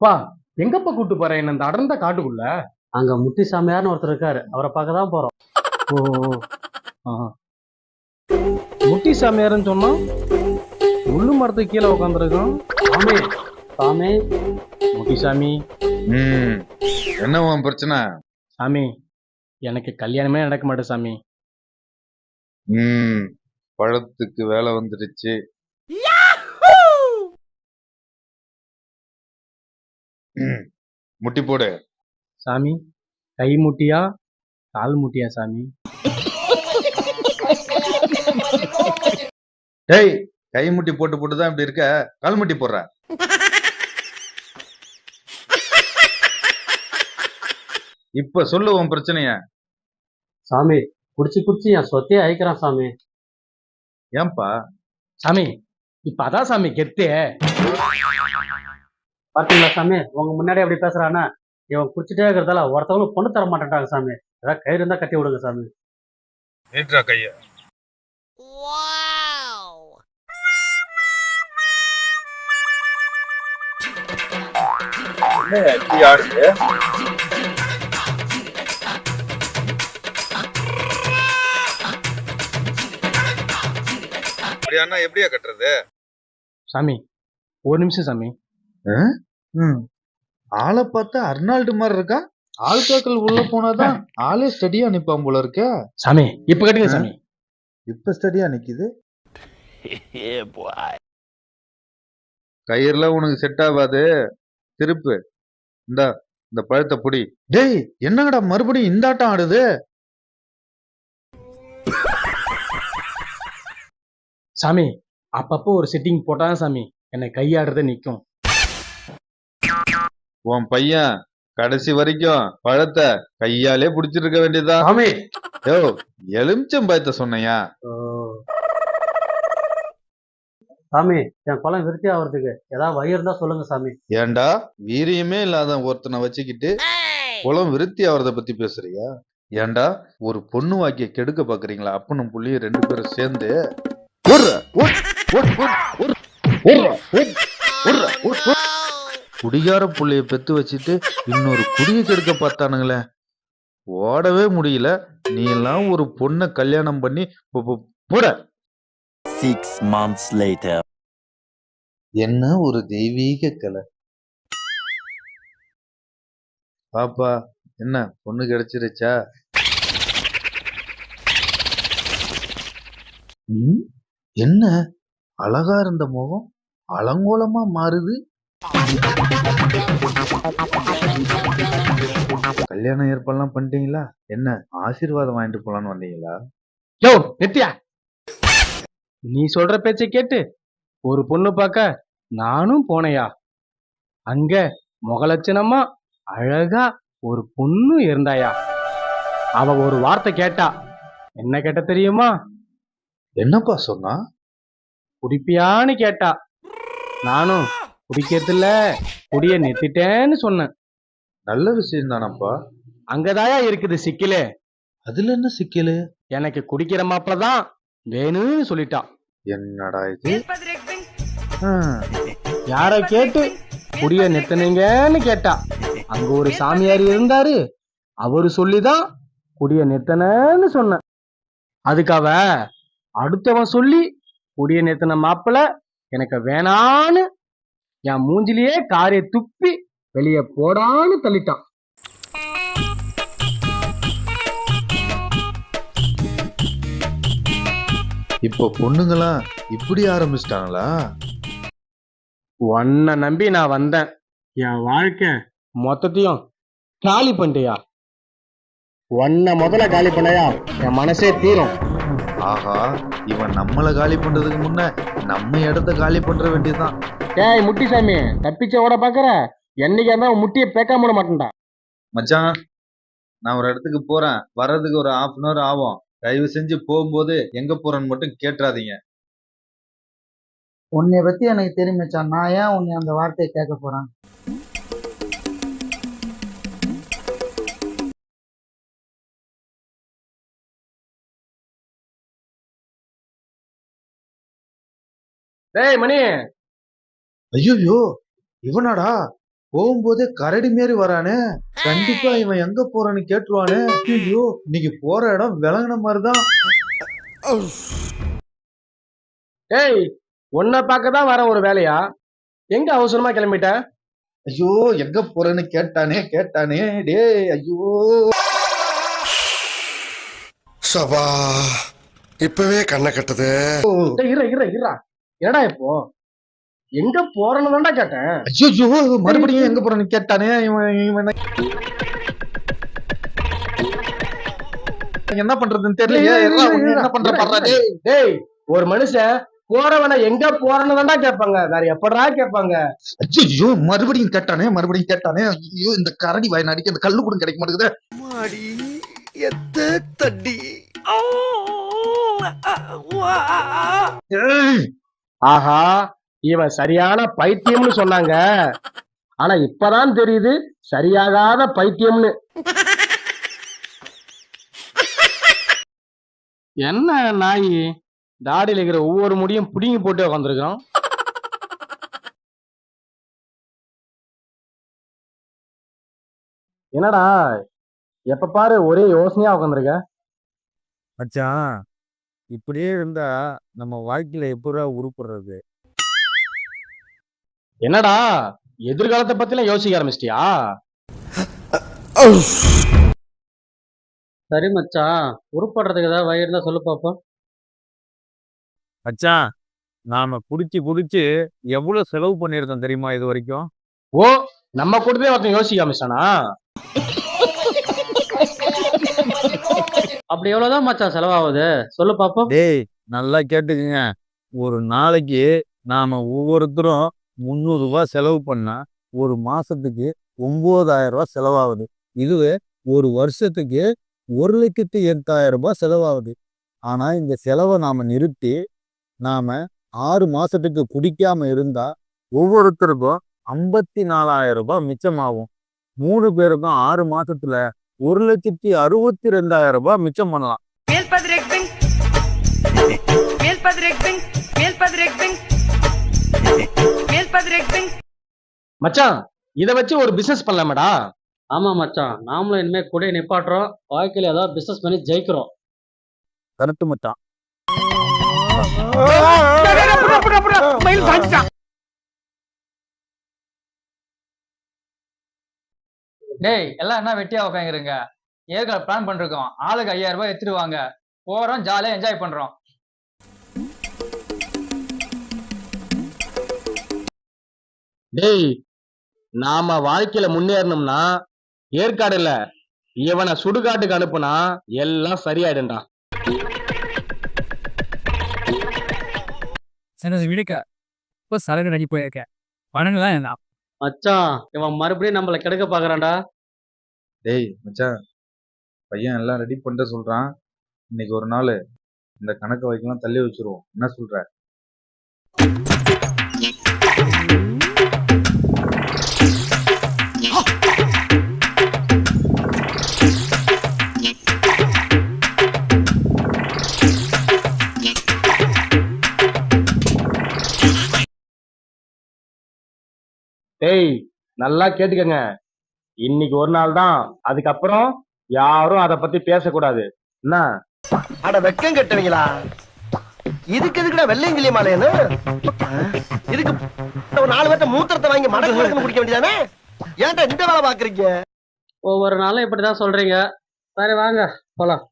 பா எங்கப்பா கூட்டு போற? என்ன இந்த அடர்ந்த காட்டுக்குள்ள. அங்க முட்டி சாமியார்னு ஒருத்தர் இருக்காரு. அவரை பார்க்க தான் போறோம். ஓ ஆஹா. முட்டி சாமியாருன்னு சொன்னா முள்ளு மரத்துக்கு கீழே உட்காந்துருக்கான் சாமி சாமி. முட்டி சாமி ம் என்ன உன் பிரச்சனை? சாமி எனக்கு கல்யாணமே நடக்க மாட்டேன் சாமி. ம் பழத்துக்கு வேலை வந்துடுச்சு ம், முட்டி போடு. சாமி கை முட்டியா கால் முட்டியா சாமி? டேய் கை முட்டி போட்டு போட்டு தான் இப்படி இருக்க. கால் முட்டி போடுற. இப்ப சொல்லு உன் பிரச்சனைய. சாமி குடிச்சு குடிச்சு என் சொத்தையே அழிக்கிறான் சாமி. ஏன்பா? சாமி இப்ப அதான் சாமி கெத்தே. பாத்தீங்களா சாமி? உங்க முன்னாடி அப்படி பேசுறானா? இவன் குடிச்சிட்டே இருக்கிறதால ஒருத்தவங்களும் பொண்ணு தர மாட்டேன்ட்டாங்க சாமி. ஏதாவது கயிறு இருந்தா கட்டி விடுங்க சாமி. நீட்ரா கைய. எப்படியா கட்டுறது? சாமி ஒரு நிமிஷம் சாமி. ஆளை பார்த்தா அர்னால்டு மாதிரி இருக்கா? ஆள்காக்கள் உள்ள போனாதான் ஆளே ஸ்டடியா நிப்பான் போல இருக்க. சாமி இப்ப கட்டுங்க சாமி. இப்ப ஸ்டடியா நிக்குது. கயிறுலாம் உனக்கு செட் ஆகாது. திருப்பு. இந்தா இந்த பழத்தை புடி. டேய் என்னங்கடா மறுபடியும் இந்த ஆட்டம் ஆடுது? சாமி அப்பப்போ ஒரு செட்டிங் போட்டாதான் சாமி என்னை கையாடுறத நிக்கும். உன் பையன் கடைசி வரைக்கும் பழத்தை கையாலே புடிச்சிருக்க வேண்டியதா சாமி யோ எலுமிச்சம் பயத்தை சொன்னையா. சாமி என் குளம் விருத்தி ஆகுறதுக்கு ஏதாவது வழி இருந்தா சொல்லுங்க சாமி ஏன்டா வீரியமே இல்லாத ஒருத்தனை வச்சுக்கிட்டு குளம் விருத்தி ஆவறத பத்தி பேசுறியா ஏன்டா ஒரு பொண்ணு வாக்கிய கெடுக்க பாக்குறீங்களா அப்பனும் புள்ளியும் ரெண்டு பேரும் சேர்ந்து ஓடு, ஓடு, ஓடுற, ஓடு, ஓடுற, ஓடு, ஓடு. குடிகார புள்ளைய பெத்து வச்சுட்டு இன்னொரு குடிய கெடுக்க பார்த்தானுங்களே. ஓடவே முடியல. நீ எல்லாம் ஒரு பொண்ணை கல்யாணம் பண்ணி போட. Six months later. என்ன ஒரு தெய்வீக கலை? பாப்பா என்ன பொண்ணு கிடைச்சிருச்சா? என்ன? அழகா இருந்த முகம் அலங்கோலமா மாறுது? கல்யாணம் ஏற்பாடுலாம் பண்ணிட்டீங்களா? என்ன ஆசீர்வாதம் வாங்கிட்டு போலான்னு வந்தீங்களா? யோ நித்யா! நீ சொல்ற பேச்சை கேட்டு ஒரு பொண்ணு பார்க்க நானும் போனையா? அங்க முகலட்சணமா அழகா ஒரு பொண்ணு இருந்தாயா? அவ ஒரு வார்த்தை கேட்டா என்ன கேட்ட தெரியுமா? என்னப்பா சொன்னா? குடிப்பியான்னு கேட்டா நானும் குடிக்கிறதில்ல. குடிய நிறுத்திட்டேன்னு சொன்னேன். நல்ல விஷயம் தானப்பா. அங்கதாயா இருக்குது சிக்கலே. அதுல என்ன சிக்கலு? எனக்கு குடிக்கிற மாப்பிள தான் வேணும்னு சொல்லிட்டா என்னடா இது? யார கேட்டு குடிய நிறுத்தினீங்கன்னு கேட்டா. அங்க ஒரு சாமியார் இருந்தாரு. அவரு சொல்லிதான் குடிய நிறுத்தினேன்னு சொன்னேன். அதுக்கு அவ அடுத்தவன் சொல்லி குடிய நிறுத்தின மாப்பிள எனக்கு வேணான்னு என் மூஞ்சிலேயே காரிய துப்பி வெளிய போடான்னு தள்ளிட்டான். இப்போ பொண்ணுங்களாம் இப்படி ஆரம்பிச்சிட்டாங்களா? உன்னை நம்பி நான் வந்தேன். என் வாழ்க்கை. மொத்தத்தையும் காலி பண்ணிட்டியா? உன்னை முதல்ல காலி பண்ணையா? என் மனசே தீரும். ஆஹா இவன் நம்மள காலி பண்றதுக்கு முன்ன நம்ம இடத்த காலி பண்ற வேண்டியதுதான். ஏய் முட்டிசாமி தப்பிச்ச ஓட பாக்குற? என்னைக்கு இருந்தா முட்டியை பேக்காம விட மாட்டேன்டா. மச்சான் நான் ஒரு இடத்துக்கு போறேன். வர்றதுக்கு ஒரு half அன் hour ஆகும். தயவு செஞ்சு போகும்போது எங்க போறேன்னு மட்டும் கேட்டுறாதீங்க. உன்னை பத்தி எனக்கு தெரியும் மச்சான். நான் ஏன் உன்னை அந்த வார்த்தையை கேட்க போறேன்? டேய் மணி. ஐயோ இவனாடா? போகும்போதே கரடி மாரி வரானே. கண்டிப்பா இவன் எங்க போறான்னு கேட்டுருவானே. ஐயோ இன்னைக்கு போற இடம் விளங்குன மாதிரிதான் டேய் உன்னை பார்க்க தான் வர ஒரு வேலையா? எங்க அவசரமா கிளம்பிட்ட? ஐயோ எங்க போறேன்னு கேட்டானே கேட்டானே. டேய் ஐயோ. சபா இப்பவே கண்ணை கட்டுது. இற இற இற என்னடா இப்போ? எங்க போறேன்னு தான்டா கேட்டேன். ஐயோ மறுபடியும் எங்க போறேன்னு கேட்டானே இவன் இவன் என்ன பண்றதுன்னு ஒண்ணு என்ன பண்ற பாடுறா டேய். ஒரு மனுஷன் போறவன எங்க போறன்னு தான்டா கேட்பாங்க. வேற எப்படா கேட்பாங்க? ஐயோ மறுபடியும் கேட்டானே மறுபடியும் கேட்டானே ஐயோ இந்த கரடி வாய் நடிக்க இந்த கல்லு கூட கிடைக்க மாட்டேங்குது. மாடி எத்த தட்டி. ஏய், ஆஹா இவன் சரியான பைத்தியம்னு சொன்னாங்க. ஆனா இப்பதான் தெரியுது சரியாகாத பைத்தியம்னு. என்ன நாய்? தாடியில் இருக்கிற ஒவ்வொரு முடியும் பிடுங்கி போட்டு உட்காந்துருக்கோம் என்னடா எப்ப பாரு ஒரே யோசனையா உட்காந்துருக்க மச்சான் இப்படியே இருந்தா நம்ம வாழ்க்கையில எப்படா உருப்படுறது? என்னடா? எதிர்காலத்தை பத்திலாம் யோசிக்க ஆரம்பிச்சிட்டியா? சரி மச்சான். உருப்படுறதுக்கு ஏதாவது வழி இருந்தா சொல்லு பாப்போம். மச்சான் நாம குடிச்சு குடிச்சு எவ்வளவு செலவு பண்ணியிருந்தோம் தெரியுமா இது வரைக்கும்? ஓ நம்ம கூடவே ஒருத்தன் யோசிக்க ஆரம்பிச்சானா? அப்படி எவ்வளவுதான் மச்சான் செலவாகுது? சொல்லு பாப்போம். டேய் நல்லா கேட்டுக்குங்க. ஒரு நாளைக்கு நாம ஒவ்வொருத்தரும் முந்நூறு ரூபாய் செலவு பண்ணா ஒரு மாசத்துக்கு ஒன்பதாயிரம் ரூபாய் செலவாகுது. இதுவே ஒரு வருஷத்துக்கு ஒரு லட்சத்து எட்டாயிரம் ரூபாய் செலவாகுது. ஆனா இந்த செலவை நாம நிறுத்தி நாம ஆறு மாசத்துக்கு குடிக்காம இருந்தா ஒவ்வொருத்தருக்கும் ஐம்பத்தி நாலாயிரம் ரூபாய் மிச்சமாகும். மூணு பேருக்கும் ஆறு மாசத்துல ஒரு லட்சத்தி அறுபத்தி ரெண்டாயிரம் ரூபாய் மிச்சம் பண்ணலாம். மச்சான் இத வச்சு ஒரு பிசினஸ் பண்ணலாமடா ஆமா மச்சான் நாமளும் இனிமே கூட நிப்பாட்டுறோம் வாழ்க்கையில ஏதாவது பிசினஸ் பண்ணி ஜெயிக்கிறோம் கரெக்ட் மச்சான் டேய் எல்லாம் என்ன வெட்டியா உட்காந்துருங்க ஏற்கனவே பிளான் பண்ணிருக்கோம். ஆளுக்கு ஐயாயிரம் ரூபாய் எடுத்துட்டு வாங்க போறோம் ஜாலியா என்ஜாய் பண்றோம். டேய் நாம வாழ்க்கையில முன்னேறணும்னா ஏற்காடு இல்ல. இவனை சுடுகாட்டுக்கு அனுப்புனா எல்லாம் சரியாயிடும்டா. சரி விடுக்க இப்போ சரக்கு ரெடி போயிருக்க பன்னெண்டு தான் என்ன மச்சான் இவன் மறுபடியும் நம்மள கெடுக்க பாக்குறான்டா. டேய் மச்சான் பையன் எல்லாம் ரெடி பண்ணிட்டு சொல்றான். இன்னைக்கு ஒரு நாள் இந்த கணக்கு வைக்கலாம் தள்ளி வச்சிருவோம். என்ன சொல்ற? டேய் நல்லா கேட்டுக்கங்க. இன்னைக்கு ஒரு நாள் தான். அதுக்கப்புறம் யாரும் அத பத்தி பேசக்கூடாது. என்ன? அட வெக்கம் கட்டுவீங்களா? இதுக்கு எதுக்குடா வெள்ளையங்கிலி மாலையனு இதுக்கு ஒரு நாலு பேர்த்த மூத்திரத்தை வாங்கி மடக்கு மடக்கு குடிக்க வேண்டியதானே? ஏன்டா இந்த வேலை பாக்குறீங்க ஒவ்வொரு நாளும் இப்படிதான் சொல்றீங்க. சரி வாங்க போலாம்.